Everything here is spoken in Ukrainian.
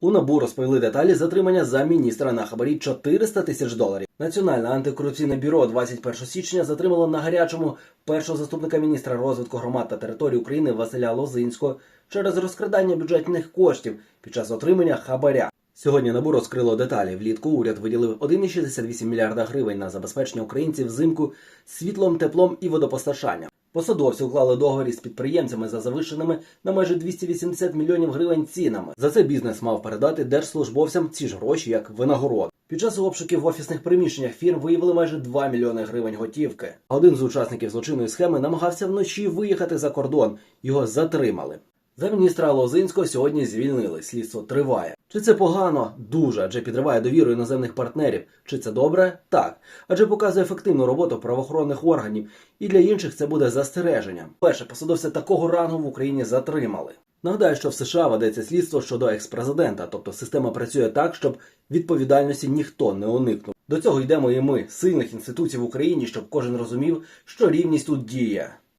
У набу розповіли деталі затримання за міністра на хабарі 400 тисяч доларів. Національне антикорупційне бюро 21 січня затримало на гарячому першого заступника міністра розвитку громад та територій України Василя Лозинського через розкрадання бюджетних коштів під час отримання хабаря. Сьогодні набу розкрило деталі. Влітку уряд виділив 1,68 мільярда гривень на забезпечення українців взимку світлом, теплом і водопостачанням. Посадовці уклали договір із підприємцями за завищеними на майже 280 мільйонів гривень цінами. За це бізнес мав передати держслужбовцям ці ж гроші як винагород. Під час обшуків в офісних приміщеннях фірм виявили майже 2 мільйони гривень готівки. Один з учасників злочинної схеми намагався вночі виїхати за кордон. Його затримали. За міністра Лозинського сьогодні звільнили. Слідство триває. Чи це погано? Дуже, адже підриває довіру іноземних партнерів. Чи це добре? Так. Адже показує ефективну роботу правоохоронних органів. І для інших це буде застереженням. Перше, посадовця такого рангу в Україні затримали. Нагадаю, що в США ведеться слідство щодо експрезидента, тобто система працює так, щоб відповідальності ніхто не уникнув. До цього йдемо і ми, сильних інституцій в Україні, щоб кожен розумів, що рівність тут діє.